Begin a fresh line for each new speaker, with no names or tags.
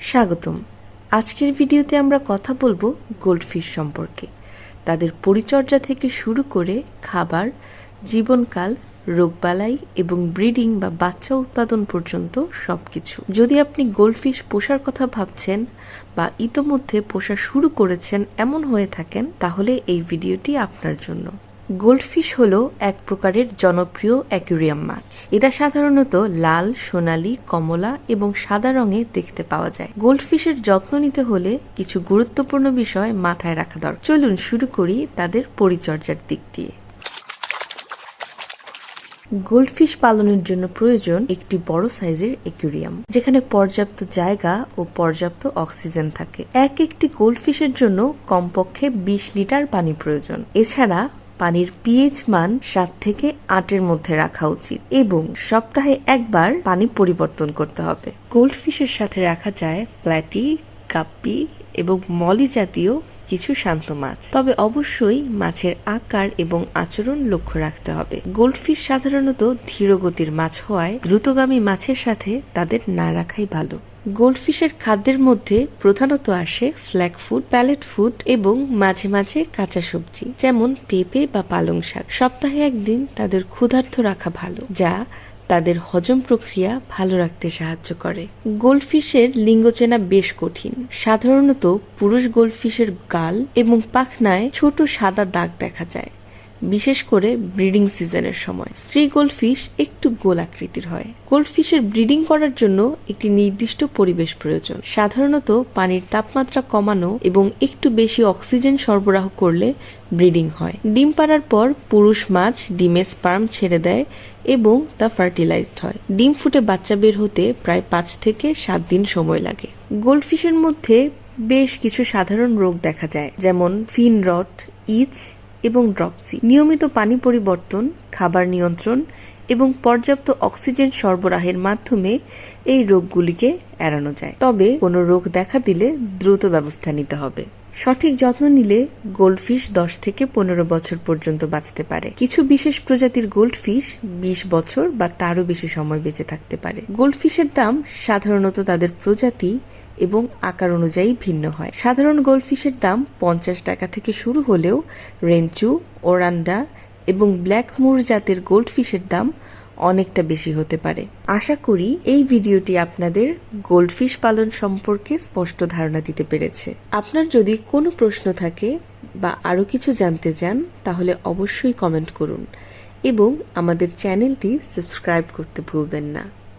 স্বাগতম। আজকের ভিডিওতে আমরা কথা বলব গোল্ডফিশ সম্পর্কে। তাদের পরিচর্যা থেকে শুরু করে খাবার, জীবনকাল, রোগবালাই এবং ব্রিডিং বা বাচ্চা উৎপাদন পর্যন্ত সবকিছু। যদি আপনি গোল্ডফিশ পোষার কথা ভাবছেন বা ইতোমধ্যে পোষা শুরু করেছেন এমন হয়ে থাকেন, তাহলে এই ভিডিওটি আপনার জন্য। গোল্ডফিশ হল এক প্রকারের জনপ্রিয় অ্যাকুরিয়াম মাছ। এটা সাধারণত লাল, সোনালী, কমলা এবং সাদা রঙে দেখতে পাওয়া যায়। গোল্ডফিশের যত্ন নিতে হলে কিছু গুরুত্বপূর্ণ বিষয় মাথায় রাখা দরকার। চলুন শুরু করি তাদের পরিচর্যার দিক দিয়ে। গোল্ডফিশ পালনের জন্য প্রয়োজন একটি বড় সাইজের অ্যাকুরিয়াম, যেখানে পর্যাপ্ত জায়গা ও পর্যাপ্ত অক্সিজেন থাকে। এক একটি গোল্ডফিশের জন্য কমপক্ষে বিশ লিটার পানি প্রয়োজন। এছাড়া পানির পিএইচ মান সাত থেকে আটের মধ্যে রাখা উচিত এবং সপ্তাহে একবার পানি পরিবর্তন করতে হবে। গোল্ডফিশের সাথে রাখা যায় প্ল্যাটি কাপ্পি এবং মলি জাতীয় কিছু শান্ত মাছ। তবে অবশ্যই মাছের আকার এবং আচরণ লক্ষ্য রাখতে হবে। গোল্ডফিশ সাধারণত ধীরগতির মাছ হওয়ায় দ্রুতগামী মাছের সাথে তাদের না রাখাই ভালো। গোল্ডফিশের খাদ্যের মধ্যে প্রধানত আসে ফ্ল্যাগ ফুড প্যালেট ফুড এবং মাঝে মাঝে কাঁচা সবজি, যেমন পেঁপে বা পালং শাক। সপ্তাহে একদিন তাদের ক্ষুধার্ত রাখা ভালো, যা তাদের হজম প্রক্রিয়া ভালো রাখতে সাহায্য করে। গোল্ডফিশের লিঙ্গ চেনা বেশ কঠিন। সাধারণত পুরুষ গোল্ডফিশের গাল এবং পাখনায় ছোট সাদা দাগ দেখা যায়। বিশেষ করে ব্রিডিং সিজনের সময়। স্ত্রী গোল্ডফিশ একটু গোল আকৃতির হয়। গোল্ডফিশের ব্রিডিং করার জন্য একটি নির্দিষ্ট পরিবেশ প্রয়োজন। সাধারণত পানির তাপমাত্রা কমানো এবং একটু বেশি অক্সিজেন সরবরাহ করলে ব্রিডিং হয়। ডিম পাড়ার পর পুরুষ মাছ ডিমে স্পার্ম ছেড়ে দেয় এবং তা ফার্টিলাইজড হয়। ডিম ফুটে বাচ্চা বের হতে প্রায় পাঁচ থেকে সাত দিন সময় লাগে। গোল্ডফিশের মধ্যে বেশ কিছু সাধারণ রোগ দেখা যায়, যেমন ফিন রট ইচ এবং ড্রপসি। নিয়মিত পানি পরিবর্তন, খাবার নিয়ন্ত্রণ এবং পর্যাপ্ত অক্সিজেন সরবরাহের মাধ্যমে এই রোগগুলিকে এড়ানো যায়। তবে কোনো রোগ দেখা দিলে দ্রুত ব্যবস্থা নিতে হবে। সঠিক যত্ন নিলে গোল্ডফিশ দশ থেকে পনেরো বছর পর্যন্ত বাঁচতে পারে। কিছু বিশেষ প্রজাতির গোল্ডফিশ বিশ বছর বা তারও বেশি সময় বেঁচে থাকতে পারে। গোল্ডফিশের দাম সাধারণত তাদের প্রজাতি এবং আকার অনুযায়ী ভিন্ন হয়। সাধারণ গোল্ডফিশের দাম পঞ্চাশ টাকা থেকে শুরু হলেও রেঞ্চু ওরান্ডা এবং ব্ল্যাক মুর জাতের গোল্ডফিশের দাম অনেকটা বেশি হতে পারে। আশা করি এই ভিডিওটি আপনাদের গোল্ডফিশ পালন সম্পর্কে স্পষ্ট ধারণা দিতে পেরেছে। আপনার যদি কোনো প্রশ্ন থাকে বা আরও কিছু জানতে চান, তাহলে অবশ্যই কমেন্ট করুন এবং আমাদের চ্যানেলটি সাবস্ক্রাইব করতে ভুলবেন না।